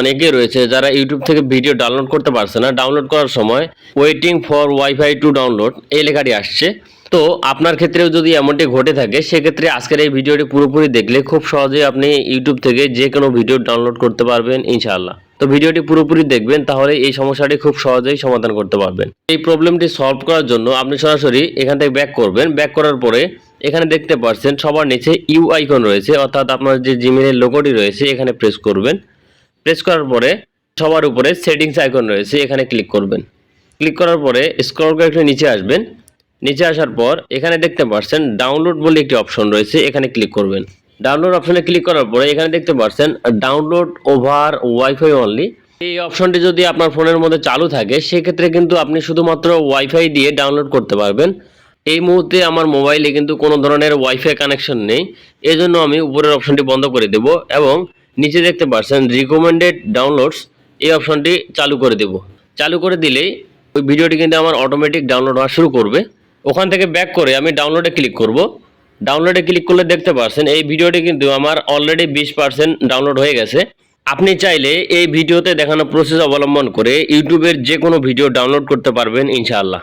অনেকে রয়েছে যারা ইউটিউব থেকে ভিডিও ডাউনলোড করতে পারছে না। ডাউনলোড করার সময় waiting for wifi to download এই লেখাটি আসছে। তো আপনার ক্ষেত্রেও যদি এমনটি ঘটে থাকে, সেক্ষেত্রে আজকের এই ভিডিওটি পুরোপুরি দেখলে খুব সহজেই আপনি ইউটিউব থেকে যে কোনো ভিডিও ডাউনলোড করতে পারবেন ইনশাআল্লাহ। তো ভিডিওটি পুরোপুরি দেখবেন, তাহলে এই সমস্যাটি খুব সহজেই সমাধান করতে পারবেন। এই প্রবলেমটি সলভ করার জন্য আপনি সরাসরি এখান থেকে ব্যাক করবেন। ব্যাক করার পরে এখানে দেখতে পাচ্ছেন সবার নিচে ইউ আইকন রয়েছে, অর্থাৎ আপনার যে জিমেলের লোগোটি রয়েছে, এখানে প্রেস করবেন। প্রেস করার পরে সবার উপরে সেটিংস আইকন রয়েছে, এখানে ক্লিক করবেন। ক্লিক করার পরে স্ক্রল করে একটু নিচে আসবেন। নিচে আসার পর এখানে দেখতে পাচ্ছেন ডাউনলোড বলে একটি অপশন রয়েছে, এখানে ক্লিক করবেন। ডাউনলোড অপশনে ক্লিক করার পরে এখানে দেখতে পাচ্ছেন ডাউনলোড ওভার ওয়াইফাই অনলি এই অপশনটি যদি আপনার ফোনের মধ্যে চালু থাকে, সেক্ষেত্রে কিন্তু আপনি শুধুমাত্র ওয়াইফাই দিয়ে ডাউনলোড করতে পারবেন। এই মুহূর্তে আমার মোবাইলে কিন্তু কোনো ধরনের ওয়াইফাই কানেকশন নেই। এজন্য আমি উপরের অপশনটি বন্ধ করে দেব এবং নিচে দেখতে পাচ্ছেন রিকমেন্ডেড ডাউনলোডস এই অপশনটি চালু করে দেব। চালু করে দিলেই ওই ভিডিওটি কিন্তু আমার অটোমেটিক ডাউনলোড হওয়া শুরু করবে। ওখান থেকে ব্যাক করে আমি ডাউনলোডে ক্লিক করব। ডাউনলোডে ক্লিক করলে দেখতে পাচ্ছেন এই ভিডিওটি কিন্তু আমার অলরেডি বিশ পার্সেন্ট ডাউনলোড হয়ে গেছে। আপনি চাইলে এই ভিডিওতে দেখানো প্রসেস অবলম্বন করে ইউটিউবের যে কোনো ভিডিও ডাউনলোড করতে পারবেন ইনশাআল্লাহ।